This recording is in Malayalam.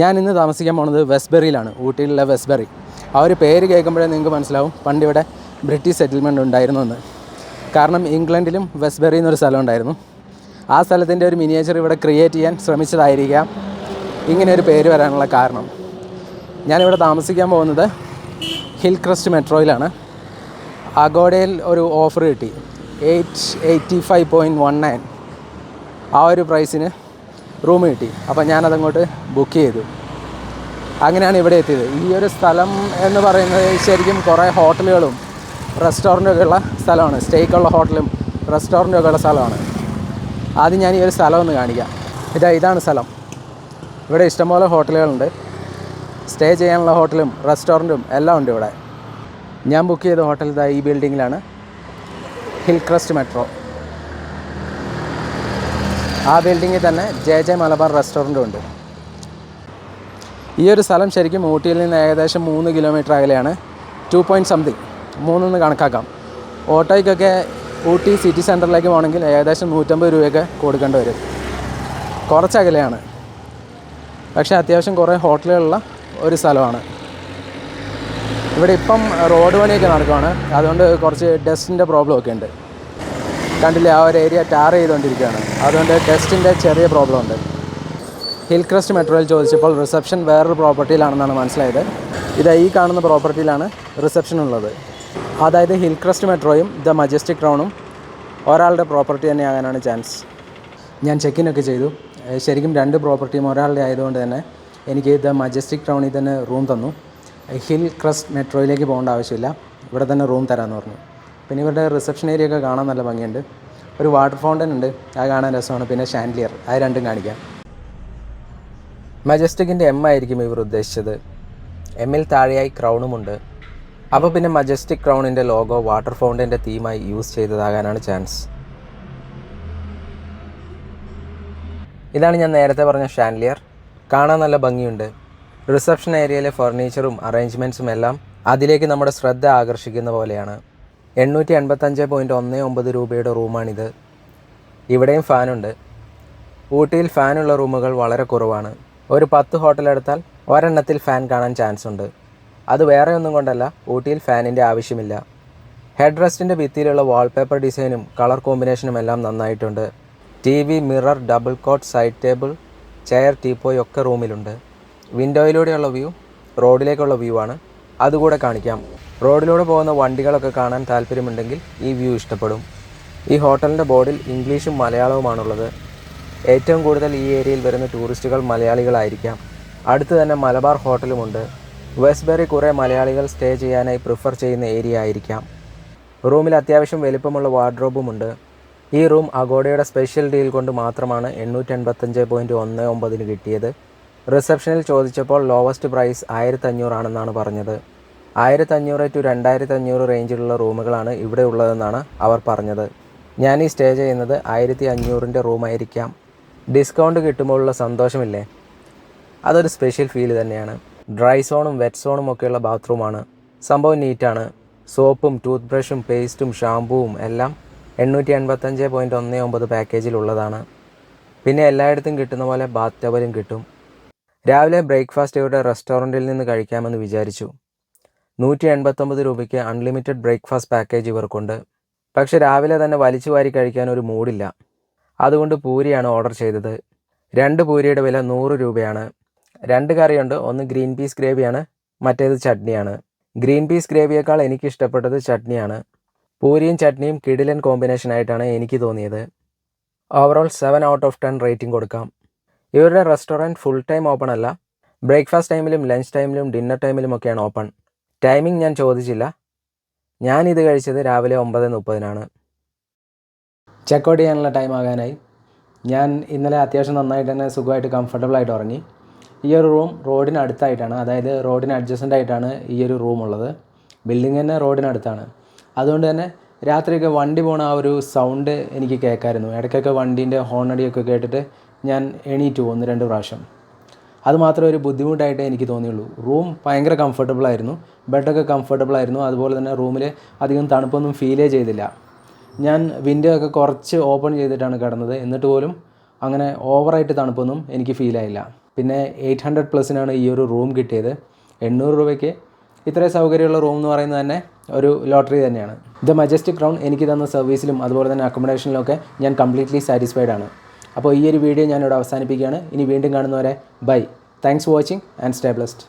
ഞാൻ ഇന്ന് താമസിക്കാൻ പോകുന്നത് വെസ്ബറിയിലാണ് ഊട്ടിയിലുള്ള വെസ്ബറി. ആ ഒരു പേര് കേൾക്കുമ്പോഴേ നിങ്ങൾക്ക് മനസ്സിലാവും പണ്ട് ഇവിടെ ബ്രിട്ടീഷ് സെറ്റിൽമെന്റ് ഉണ്ടായിരുന്നു എന്ന്. കാരണം ഇംഗ്ലണ്ടിലും വെസ്ബറി എന്നൊരു സ്ഥലം ഉണ്ടായിരുന്നു. ആ സ്ഥലത്തിന്റെ ഒരു മിനിയേച്ചർ ഇവിടെ ക്രിയേറ്റ് ചെയ്യാൻ ശ്രമിച്ചതായിരിക്കാം. ഇങ്ങനെ ഒരു പേര് വരാനുള്ള കാരണം. ഞാനിവിടെ താമസിക്കാൻ പോകുന്നത് ഹിൽ ക്രസ്റ്റ് മെട്രോയിലാണ്. അഗോഡയിൽ ഒരു ഓഫർ കിട്ടി. Eight eighty five point one nine ആ ഒരു പ്രൈസിന് റൂം കിട്ടി. അപ്പോൾ ഞാനതങ്ങോട്ട് ബുക്ക് ചെയ്തു. അങ്ങനെയാണ് ഇവിടെ എത്തിയത്. ഈ ഒരു സ്ഥലം എന്ന് പറയുന്നത് ശരിക്കും കുറേ ഹോട്ടലുകളും റെസ്റ്റോറന്റൊക്കെ ഉള്ള സ്ഥലമാണ്. സ്റ്റേക്കുള്ള ഹോട്ടലും റെസ്റ്റോറന്റും ഒക്കെ ഉള്ള സ്ഥലമാണ്. ആദ്യം ഞാൻ ഈ ഒരു സ്ഥലം ഒന്ന് കാണിക്കാം. ഇതാ ഇതാണ് സ്ഥലം. ഇവിടെ ഇഷ്ടംപോലെ ഹോട്ടലുകളുണ്ട്. സ്റ്റേ ചെയ്യാനുള്ള ഹോട്ടലും റെസ്റ്റോറന്റും എല്ലാം ഉണ്ട് ഇവിടെ. ഞാൻ ബുക്ക് ചെയ്ത ഹോട്ടൽ ഇതാ ഈ ബിൽഡിങ്ങിലാണ് ഹിൽ ക്രസ്റ്റ് മെട്രോ ആ ബിൽഡിങ്ങിൽ തന്നെ ജെ ജെ മലബാർ റെസ്റ്റോറന്റും ഉണ്ട്. ഈ ഒരു സ്ഥലം ശരിക്കും ഊട്ടിയിൽ നിന്ന് ഏകദേശം മൂന്ന് കിലോമീറ്റർ അകലെയാണ്. ടു പോയിന്റ് സംതിങ് മൂന്നെന്ന് കണക്കാക്കാം. ഓട്ടോയ്ക്കൊക്കെ ഊട്ടി സിറ്റി സെന്ററിലേക്ക് പോകണമെങ്കിൽ ഏകദേശം നൂറ്റമ്പത് രൂപയൊക്കെ കൊടുക്കേണ്ടി വരും. കുറച്ച് അകലെയാണ്. പക്ഷേ അത്യാവശ്യം കുറേ ഹോട്ടലുകളുള്ള ഒരു സ്ഥലമാണ്. ഇവിടെ ഇപ്പം റോഡ് പണിയൊക്കെ നടക്കുകയാണ് അതുകൊണ്ട് കുറച്ച് ഡസ്റ്റിന്റെ പ്രോബ്ലം ഒക്കെ ഉണ്ട്. കണ്ടില്ലേ ആ ഒരു ഏരിയ ടാർ ചെയ്തുകൊണ്ടിരിക്കുകയാണ് അതുകൊണ്ട് ടെസ്റ്റിന്റെ ചെറിയ പ്രോബ്ലം ഉണ്ട്. ഹിൽ ക്രസ്റ്റ് മെട്രോയിൽ ചോദിച്ചപ്പോൾ റിസപ്ഷൻ വേറൊരു പ്രോപ്പർട്ടിയിലാണെന്നാണ് മനസ്സിലായത്. ഇത് ഈ കാണുന്ന പ്രോപ്പർട്ടിയിലാണ് റിസപ്ഷൻ ഉള്ളത്. അതായത് ഹിൽ ക്രസ്റ്റ് മെട്രോയും ദ മജസ്റ്റിക് ക്രൗണും ഒരാളുടെ പ്രോപ്പർട്ടി തന്നെ ആകാനാണ് ചാൻസ് ഞാൻ ചെക്ക് ഒക്കെ ചെയ്തു. ശരിക്കും രണ്ട് പ്രോപ്പർട്ടിയും ഒരാളുടെ ആയതുകൊണ്ട് തന്നെ എനിക്ക് ദ മജസ്റ്റിക് ടൗണിൽ തന്നെ റൂം തന്നു. ഹിൽ ക്രസ്റ്റ് മെട്രോയിലേക്ക് പോകേണ്ട ആവശ്യമില്ല. ഇവിടെ തന്നെ റൂം തരാമെന്ന് പറഞ്ഞു. പിന്നെ ഇവരുടെ റിസപ്ഷൻ ഏരിയ ഒക്കെ കാണാൻ നല്ല ഭംഗിയുണ്ട്. ഒരു വാട്ടർ ഫൗണ്ടൻ ഉണ്ട്. അത് കാണാൻ രസമാണ്. പിന്നെ ഷാൻഡ്ലിയർ അത് രണ്ടും കാണിക്കാം. മജസ്റ്റിക്കിന്റെ എം ആയിരിക്കും ഇവർ ഉദ്ദേശിച്ചത്. എമ്മിൽ താഴെയായി ക്രൗണുമുണ്ട് അപ്പോൾ പിന്നെ മജസ്റ്റിക് ക്രൗണിന്റെ ലോഗോ വാട്ടർ ഫൗണ്ടന്റെ തീമായി യൂസ് ചെയ്തതാകാനാണ് ചാൻസ് ഇതാണ് ഞാൻ നേരത്തെ പറഞ്ഞ ഷാൻഡ്ലിയർ കാണാൻ നല്ല ഭംഗിയുണ്ട്. റിസപ്ഷൻ ഏരിയയിലെ ഫർണിച്ചറും അറേഞ്ച്മെന്റ്സും എല്ലാം അതിലേക്ക് നമ്മുടെ ശ്രദ്ധ ആകർഷിക്കുന്ന പോലെയാണ്. എണ്ണൂറ്റി എൺപത്തഞ്ച് പോയിന്റ് ഒന്ന് ഒമ്പത് രൂപയുടെ റൂമാണിത്. ഇവിടെയും ഫാനുണ്ട്. ഊട്ടിയിൽ ഫാനുള്ള റൂമുകൾ വളരെ കുറവാണ്. ഒരു പത്ത് ഹോട്ടലെടുത്താൽ ഒരെണ്ണത്തിൽ ഫാൻ കാണാൻ ചാൻസ് ഉണ്ട് അത് വേറെ ഒന്നും കൊണ്ടല്ല ഊട്ടിയിൽ ഫാനിന്റെ ആവശ്യമില്ല. ഹെഡ് റെസ്റ്റിന്റെ ഭിത്തിയിലുള്ള വാൾപേപ്പർ ഡിസൈനും കളർ കോമ്പിനേഷനും എല്ലാം നന്നായിട്ടുണ്ട്. T V mirror double cot side table chair teapoy ഒക്കെ റൂമിലുണ്ട്. വിൻഡോയിലൂടെയുള്ള വ്യൂ റോഡിലേക്കുള്ള വ്യൂ ആണ് അതുകൂടെ കാണിക്കാം. റോഡിലൂടെ പോകുന്ന വണ്ടികളൊക്കെ കാണാൻ താല്പര്യമുണ്ടെങ്കിൽ ഈ വ്യൂ ഇഷ്ടപ്പെടും. ഈ ഹോട്ടലിന്റെ ബോർഡിൽ ഇംഗ്ലീഷും മലയാളവുമാണുള്ളത്. ഏറ്റവും കൂടുതൽ ഈ ഏരിയയിൽ വരുന്ന ടൂറിസ്റ്റുകൾ മലയാളികളായിരിക്കാം. അടുത്ത് തന്നെ മലബാർ ഹോട്ടലുമുണ്ട്. വെസ്റ്റ്ബെറി കുറേ മലയാളികൾ സ്റ്റേ ചെയ്യാനായി പ്രിഫർ ചെയ്യുന്ന ഏരിയ ആയിരിക്കാം. റൂമിൽ അത്യാവശ്യം വലിപ്പമുള്ള വാർഡ്രോബുമുണ്ട്. ഈ റൂം അഗോഡയുടെ സ്പെഷ്യൽ ഡീൽ കൊണ്ട് മാത്രമാണ് എണ്ണൂറ്റി എൺപത്തഞ്ച് ഒന്ന് ഒമ്പതിന് കിട്ടിയത്. റിസപ്ഷനിൽ ചോദിച്ചപ്പോൾ ലോവസ്റ്റ് പ്രൈസ് ആയിരത്തി അഞ്ഞൂറാണെന്നാണ് പറഞ്ഞത്. ആയിരത്തി അഞ്ഞൂറ് ടു രണ്ടായിരത്തി അഞ്ഞൂറ് റേഞ്ചിലുള്ള റൂമുകളാണ് ഇവിടെ ഉള്ളതെന്നാണ് അവർ പറഞ്ഞത്. ഞാൻ ഈ സ്റ്റേ ചെയ്യുന്നത് ആയിരത്തി അഞ്ഞൂറിന്റെ റൂമായിരിക്കാം ഡിസ്കൗണ്ട് കിട്ടുമ്പോഴുള്ള സന്തോഷമില്ലേ? അതൊരു സ്പെഷ്യൽ ഫീൽ തന്നെയാണ്. ഡ്രൈ സോണും വെറ്റ് സോണും ഒക്കെയുള്ള ബാത്റൂമാണ് സംഭവം നീറ്റാണ് സോപ്പും ടൂത്ത് ബ്രഷും പേസ്റ്റും ഷാമ്പുവും എല്ലാം എണ്ണൂറ്റി എൺപത്തഞ്ച് പോയിന്റ് ഒന്ന് ഒമ്പത് പാക്കേജിലുള്ളതാണ് പിന്നെ എല്ലായിടത്തും കിട്ടുന്ന പോലെ ബാത്ത് ടവലും കിട്ടും. രാവിലെ ബ്രേക്ക്ഫാസ്റ്റ് ഇവിടെ റെസ്റ്റോറന്റിൽ നിന്ന് കഴിക്കാമെന്ന് വിചാരിച്ചു. നൂറ്റി എൺപത്തൊമ്പത് രൂപയ്ക്ക് അൺലിമിറ്റഡ് ബ്രേക്ക്ഫാസ്റ്റ് പാക്കേജ് ഇവർക്കുണ്ട്. പക്ഷെ രാവിലെ തന്നെ വലിച്ചു വാരി കഴിക്കാൻ ഒരു മൂഡില്ല അതുകൊണ്ട് പൂരിയാണ് ഓർഡർ ചെയ്തത്. രണ്ട് പൂരിയുടെ വില നൂറ് രൂപയാണ്. രണ്ട് കറിയുണ്ട് ഒന്ന് ഗ്രീൻ പീസ് ഗ്രേവിയാണ് മറ്റേത് ചട്നിയാണ്. ഗ്രീൻ പീസ് ഗ്രേവിയേക്കാൾ എനിക്ക് ഇഷ്ടപ്പെട്ടത് ചട്നിയാണ്. പൂരിയും ചട്നിയും കിടിലൻ കോമ്പിനേഷൻ ആയിട്ടാണ് എനിക്ക് തോന്നിയത്. Overall seven out of ten rating കൊടുക്കാം. ഇവരുടെ റെസ്റ്റോറന്റ് ഫുൾ ടൈം ഓപ്പൺ അല്ല. ബ്രേക്ക്ഫാസ്റ്റ് ടൈമിലും ലഞ്ച് ടൈമിലും ഡിന്നർ ടൈമിലും ഒക്കെയാണ് ഓപ്പൺ ടൈമിംഗ് ഞാൻ ചോദിച്ചില്ല. ഞാൻ ഇത് കഴിച്ചത് രാവിലെ ഒമ്പത് മുപ്പതിനാണ്. ചെക്കൗട്ട് ചെയ്യാനുള്ള ടൈം ആകാനായി. ഞാൻ ഇന്നലെ അത്യാവശ്യം നന്നായിട്ട് തന്നെ സുഖമായിട്ട് കംഫർട്ടബിൾ ആയിട്ട് ഉറങ്ങി. ഈ ഒരു റൂം റോഡിന് അടുത്തായിട്ടാണ്. അതായത് റോഡിന് അഡ്ജസ്റ്റന്റ് ആയിട്ടാണ് ഈ ഒരു റൂം ഉള്ളത്. ബിൽഡിംഗ് തന്നെ റോഡിനടുത്താണ് അതുകൊണ്ട് തന്നെ രാത്രിയൊക്കെ വണ്ടി പോണ ആ ഒരു സൗണ്ട് എനിക്ക് കേൾക്കായിരുന്നു. ഇടയ്ക്കൊക്കെ വണ്ടീന്റെ ഹോണടിയൊക്കെ കേട്ടിട്ട് ഞാൻ എണീറ്റു ഒന്ന് രണ്ട് പ്രാവശ്യം. അത് മാത്രമേ ഒരു ബുദ്ധിമുട്ടായിട്ടേ എനിക്ക് തോന്നിയുള്ളൂ. റൂം ഭയങ്കര കംഫർട്ടബിൾ ആയിരുന്നു. ബെഡൊക്കെ കംഫർട്ടബിൾ ആയിരുന്നു. അതുപോലെ തന്നെ റൂമിൽ അധികം തണുപ്പൊന്നും ഫീലേ ചെയ്തില്ല. ഞാൻ വിൻഡോ ഒക്കെ കുറച്ച് ഓപ്പൺ ചെയ്തിട്ടാണ് കിടന്നത്. എന്നിട്ട് പോലും അങ്ങനെ ഓവറായിട്ട് തണുപ്പൊന്നും എനിക്ക് ഫീൽ ആയില്ല. പിന്നെ എയ്റ്റ് ഹൺഡ്രഡ് പ്ലസിനാണ് ഈ ഒരു റൂം കിട്ടിയത്. എണ്ണൂറ് രൂപയ്ക്ക് ഇത്രയും സൗകര്യമുള്ള റൂം എന്ന് പറയുന്നത് തന്നെ ഒരു ലോട്ടറി തന്നെയാണ്. ദ മജസ്റ്റിക് ക്രൗൺ എനിക്ക് തന്ന സർവീസിലും അതുപോലെ തന്നെ അക്കോമഡേഷനിലും ഒക്കെ ഞാൻ കംപ്ലീറ്റ്ലി സാറ്റിസ്ഫൈഡ് ആണ്. അപ്പോൾ ഈ ഒരു വീഡിയോ ഞാനിവിടെ അവസാനിപ്പിക്കുകയാണ്. ഇനി വീണ്ടും കാണുന്നവരെ bye thanks for watching and stay blessed